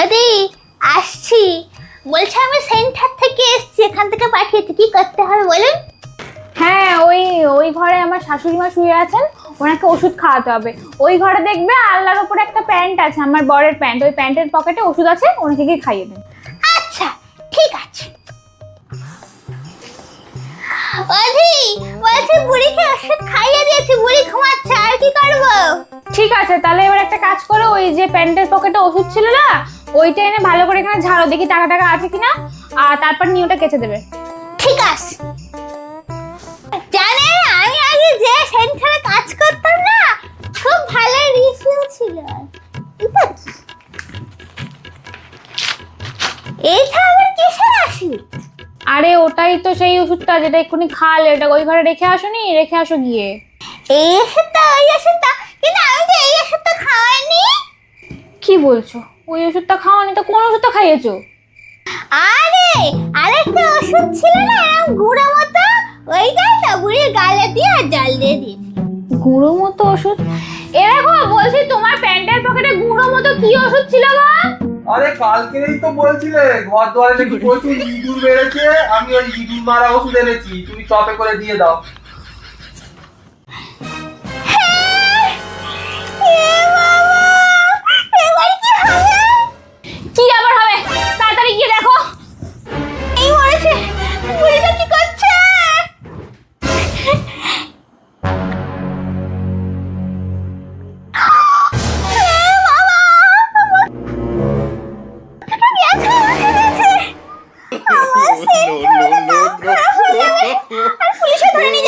আরে আসছি। বলছি আমি সেন্টার থেকে এসছি এখান থেকে পাঠিয়েছি। কি করতে হবে বলুন? হ্যাঁ ওই ওই ঘরে আমার শাশুড়ি মা শুয়ে আছেন ওনাকে ওষুধ খাওয়াতে হবে। ওই ঘরে দেখবে আল্লাহর ওপরে একটা প্যান্ট আছে আমার বরের প্যান্ট। ওই প্যান্টের পকেটে ওষুধ আছে ওনাকে গিয়ে খাইয়ে দেন। আচ্ছা ঠিক আছে। অধি বলছি বুড়িকে ওষুধ খাইয়ে দিয়েছি বুড়ি ঘুমাচ্ছে আর কি করব? ঠিক আছে তাহলে এবার একটা কাজ করো ওই যে প্যান্টের পকেটে ওষুধ ছিল না ওইটা এনে ভালো করে এখানে ঝাড়ো দেখি টাকা টাকা আছে কিনা। আর তারপর নিয়ে ওটা কেচে দেবে। ঠিক আছে। জানেন আমি আগে যে সেন্টারে কাজ করতাম না খুব ভালো রিফিউ ছিল। এটা কি? এইটা আবার কিসের ওষুধ আরে ওটাই তো সেই ওষুধটা যেটা এক্ষুনি খালে ওটা ওই ঘরে রেখে আসোনি রেখে আসো গিয়ে। এই ওষুধটা ওই ওষুধটা কিন্তু আমি তো এই ওষুধটা খাওয়াইনি কি বলছো? ওই ওষুধটা খাওয়ানি তো কোন ওষুধটা খাইয়েছো? আরে আরেকটা ওষুধ ছিল না এরকম গুঁড়ো মতো? ওইটাই তো বুড়ির গালে দিয়ে আর জল দিয়ে দিয়েছি। গুঁড়ো মতো ওষুধ? এরকম বলছি তোমার প্যান্টের পকেটে গুঁড়ো মতো কি ওষুধ ছিল গো? আরে কালকেই তো বলছিলে ঘর দুয়ারে নাকি প্রচুর ইঁদুর বেড়েছে আমি ওই ইঁদুর মারা ওষুধ এনেছি তুমি চপে করে দিয়ে দাও। 哎，数一全都是。